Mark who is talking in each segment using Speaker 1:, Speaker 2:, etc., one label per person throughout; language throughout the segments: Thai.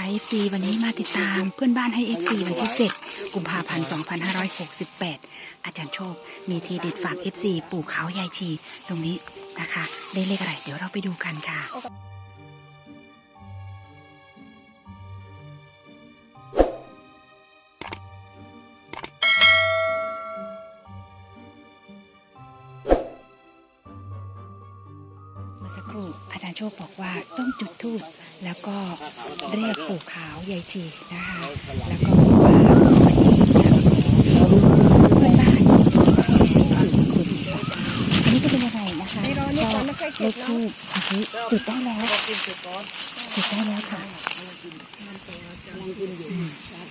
Speaker 1: ค่ะ FC วันนี้มาติดตามเพื่อนบ้านให้ FC วันที่ 7 กุมภาพันธ์ 2568 อาจารย์โชค มีทีเด็ดฝาก FC ปู่เขายายชี ตรงนี้นะคะ ได้เลขอะไร เดี๋ยวเราไปดูกันค่ะ มื่อสักครู่อาจารย์โชคบอกว่าต้องจุดธูปแล้วก็เรียกปู่ขาวยายชีนะคะ แล้วก็บอกว่าวันนี้จะเพื่อนบ้านสื่อคุณอันนี้ก็เป็นยังไงนะคะก็เลือกี้จุดได้แล้วจุดได้แล้วค่ะ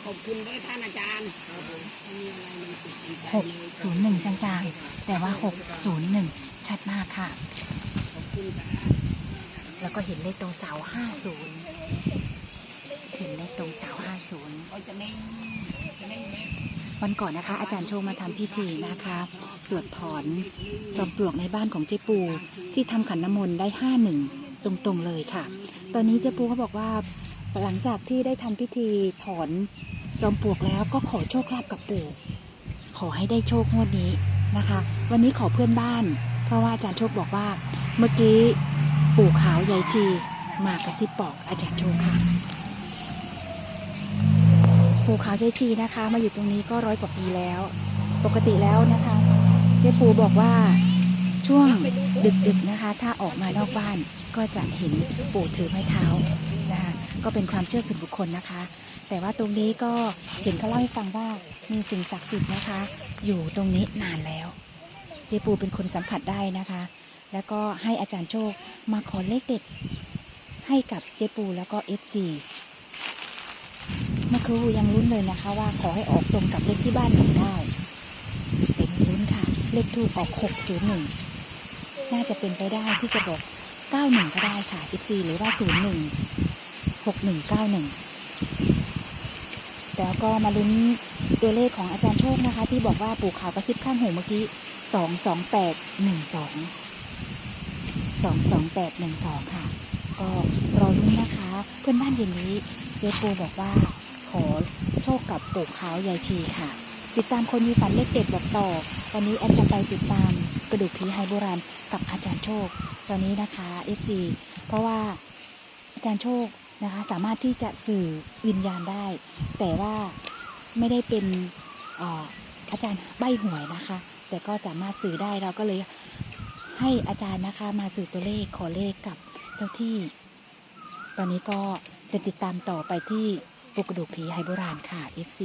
Speaker 2: ขอบคุณด้วยท่านอาจารย์
Speaker 1: หกศูนย์หนึ่งจางๆแต่ว่าหกศูนย์หนึ่งชัดมากค่ะ แล้วก็เห็นเลขตรงเสาห้าศูนย์เห็นเลขตรงเสาห้าศูนย์วันก่อนนะคะ อาจารย์โชคมาทำพิธีนะคะ สวดถอนจอมปลวกในบ้านของเจ๊ปู ที่ทำขันน้ำมนต์ได้ห้าหนึ่งตรงๆเลยค่ะ ตอนนี้เจ๊ปูเขาบอกว่าหลังจากที่ได้ทำพิธีถอนจอมปลวกแล้วก็ขอโชคลาภกับปู่ ขอให้ได้โชคงวดนี้นะคะ วันนี้ขอเพื่อนบ้าน เพราะว่าอาจารย์โชคบอกว่า เมื่อกี้ปู่ขาวยายชีมากระซิบบอกอาจารย์โชคค่ะ ปู่ขาวยายชีนะคะ มาอยู่ตรงนี้ก็ร้อยกว่าปีแล้ว ปกติแล้วนะคะเจ๊ปูบอกว่าช่วงดึกๆนะคะ ถ้าออกมานอกบ้านก็จะเห็นปู่ถือไม้เท้านะคะก็เป็นความเชื่อส่วนบุคคลนะคะ แต่ว่าตรงนี้ก็เห็นเขาเล่าให้ฟังว่ามีสิ่งศักดิ์สิทธิ์นะคะ อยู่ตรงนี้นานแล้ว เจปูเป็นคนสัมผัสได้นะคะ แล้วก็ให้อาจารย์โชคมาขอเลขเด็ด ให้กับเจ๊ปูแล้วก็เอฟซีเมื่อครูยังลุ้นเลยนะคะว่าขอให้ออกตรงกับเลขที่บ้านหนึ่งได้เป็นลุ้นค่ะ เลขทูปออกหกศูนย์หนึ่งน่าจะเป็นไปได้ที่จะบอกเก้าหนึ่งก็ได้ค่ะเอฟซีหรือว่าศูนย์หนึ่งหกหนึ่งเก้าหนึ่งแล้วก็มาลุ้นตัวเลขของอาจารย์โชคนะคะ ที่บอกว่าปู่ขาวกระซิบข้างหูเมื่อกี้สองสองแปดหนึ่งสอง สองสองแปดหนึ่งสองค่ะ ก็รอลุ้นนะคะ เพื่อนบ้านเย็นนี้เจปูบอกว่า ขอโชคกับปู่ขาวยายชีค่ะ ติดตามคนมีฝันเลขเด็ดบอกต่อ วันนี้แอดจะไปติดตามกระดูกผีไฮโบราณกับอาจารย์โชค ตอนนี้นะคะ FC เพราะว่าอาจารย์โชคนะคะสามารถที่จะสื่อวิญญาณได้ แต่ว่าไม่ได้เป็นเอ่ออาจารย์ใบหวยนะคะ แต่ก็สามารถสื่อได้เราก็เลย ให้อาจารย์นะคะมาสื่อตัวเลขขอเลขกับเจ้าที่ ตอนนี้ก็จะติดตามต่อไปที่ปุกกระดูกผีไฮโบราณค่ะ FC